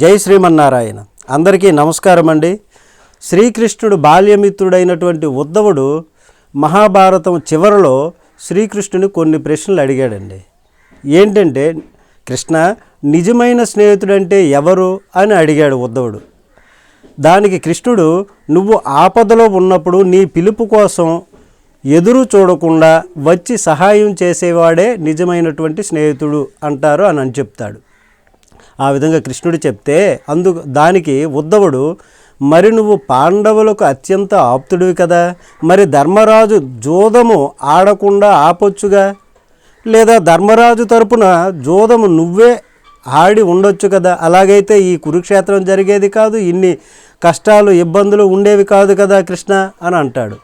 జై శ్రీమన్నారాయణ. అందరికీ నమస్కారం అండి శ్రీకృష్ణుడు బాల్యమిత్రుడైనటువంటి ఉద్ధవుడు మహాభారతం చివరలో శ్రీకృష్ణుని కొన్ని ప్రశ్నలు అడిగాడండి. ఏంటంటే కృష్ణ నిజమైన స్నేహితుడంటే ఎవరు అని అడిగాడు ఉద్ధవుడు. దానికి కృష్ణుడు నువ్వు ఆపదలో ఉన్నప్పుడు నీ పిలుపు కోసం ఎదురు చూడకుండా వచ్చి సహాయం చేసేవాడే నిజమైనటువంటి స్నేహితుడు అంటారు అని అని చెప్తాడు. ఆ విధంగా కృష్ణుడు చెప్తే అందుకు దానికి ఉద్ధవుడు మరి నువ్వు పాండవులకు అత్యంత ఆప్తుడివి కదా? మరి ధర్మరాజు జోదము ఆడకుండా ఆపొచ్చుగా? లేదా ధర్మరాజు తరపున జోదము నువ్వే ఆడి ఉండొచ్చు కదా? అలాగైతే ఈ కురుక్షేత్రం జరిగేది కాదు ఇన్ని కష్టాలు ఇబ్బందులు ఉండేవి కాదు కదా కృష్ణ? అని అంటాడు.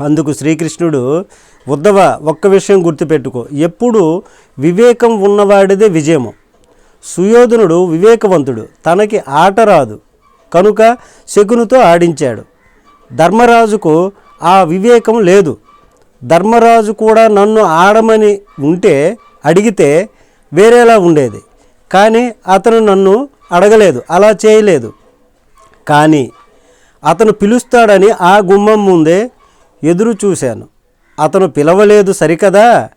అందుకు శ్రీకృష్ణుడు ఉద్ధవ ఒక్క విషయం గుర్తుపెట్టుకో. ఎప్పుడు వివేకం ఉన్నవాడిదే విజయము. సుయోధనుడు వివేకవంతుడు తనకి ఆట రాదు. కనుక శకునితో ఆడించాడు. ధర్మరాజుకు ఆ వివేకం లేదు. ధర్మరాజు కూడా నన్ను ఆడమని ఉంటే అడిగితే వేరేలా ఉండేది. కానీ అతను నన్ను అడగలేదు అలా చేయలేదు. కానీ అతను పిలుస్తాడని ఆ గుమ్మం ముందే ఎదురు చూశాను. అతను పిలవలేదు సరికదా?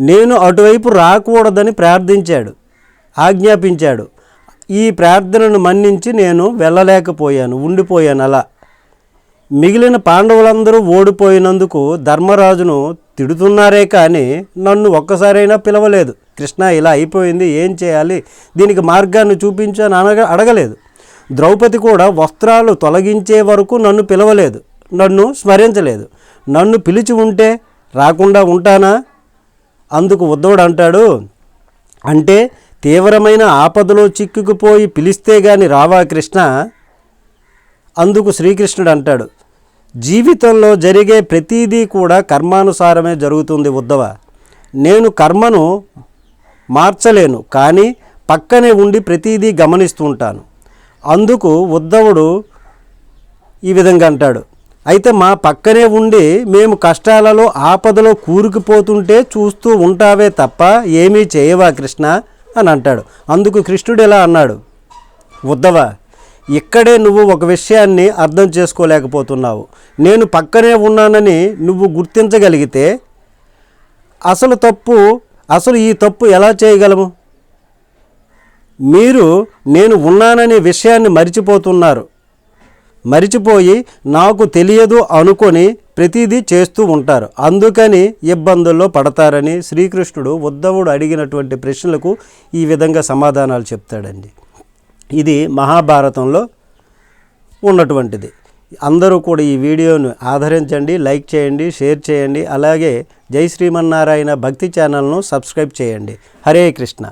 నేను అటువైపు రాకూడదని ప్రార్థించాడు. ఆజ్ఞాపించాడు. ఈ ప్రార్థనను మన్నించి నేను వెళ్ళలేకపోయాను ఉండిపోయాను అలా. మిగిలిన పాండవులందరూ ఓడిపోయినందుకు ధర్మరాజును తిడుతున్నారే కానీ నన్ను ఒక్కసారైనా పిలవలేదు. కృష్ణ ఇలా అయిపోయింది ఏం చేయాలి? దీనికి మార్గాన్ని చూపించు అని అనగ అడగలేదు. ద్రౌపది కూడా వస్త్రాలు తొలగించే వరకు నన్ను పిలవలేదు నన్ను స్మరించలేదు. నన్ను పిలిచి ఉంటే రాకుండా ఉంటానా? అందుకు ఉద్ధవుడు అంటాడు అంటే తీవ్రమైన ఆపదలో చిక్కుకుపోయి పిలిస్తే గాని రావా కృష్ణ? అందుకు శ్రీకృష్ణుడు అంటాడు జీవితంలో జరిగే ప్రతీదీ కూడా కర్మానుసారమే జరుగుతుంది ఉద్ధవ. నేను కర్మను మార్చలేను కానీ పక్కనే ఉండి ప్రతీదీ గమనిస్తూ ఉంటాను. అందుకు ఉద్ధవుడు ఈ విధంగా అంటాడు అయితే మా పక్కనే ఉండి మేము కష్టాలలో ఆపదలో కూరుకుపోతుంటే చూస్తూ ఉంటావే తప్ప ఏమీ చేయవా కృష్ణ? అని అంటాడు. అందుకు కృష్ణుడు ఇలా అన్నాడు? ఉద్ధవ ఇక్కడే నువ్వు ఒక విషయాన్ని అర్థం చేసుకోలేకపోతున్నావు. నేను పక్కనే ఉన్నానని నువ్వు గుర్తించగలిగితే అసలు తప్పు అసలు ఈ తప్పు ఎలా చేయగలము? మీరు నేను ఉన్నాననే విషయాన్ని మరిచిపోతున్నారు. మరిచిపోయి నాకు తెలియదు అనుకొని ప్రతిదీ చేస్తూ ఉంటారు. అందుకని ఇబ్బందుల్లో పడతారని శ్రీకృష్ణుడు ఉద్ధవుడు అడిగినటువంటి ప్రశ్నలకు ఈ విధంగా సమాధానాలు చెప్తాడండి. ఇది మహాభారతంలో ఉన్నటువంటిది. అందరూ కూడా ఈ వీడియోను ఆదరించండి లైక్ చేయండి షేర్ చేయండి అలాగే జై శ్రీమన్నారాయణ భక్తి ఛానల్ను సబ్స్క్రైబ్ చేయండి. హరే కృష్ణ.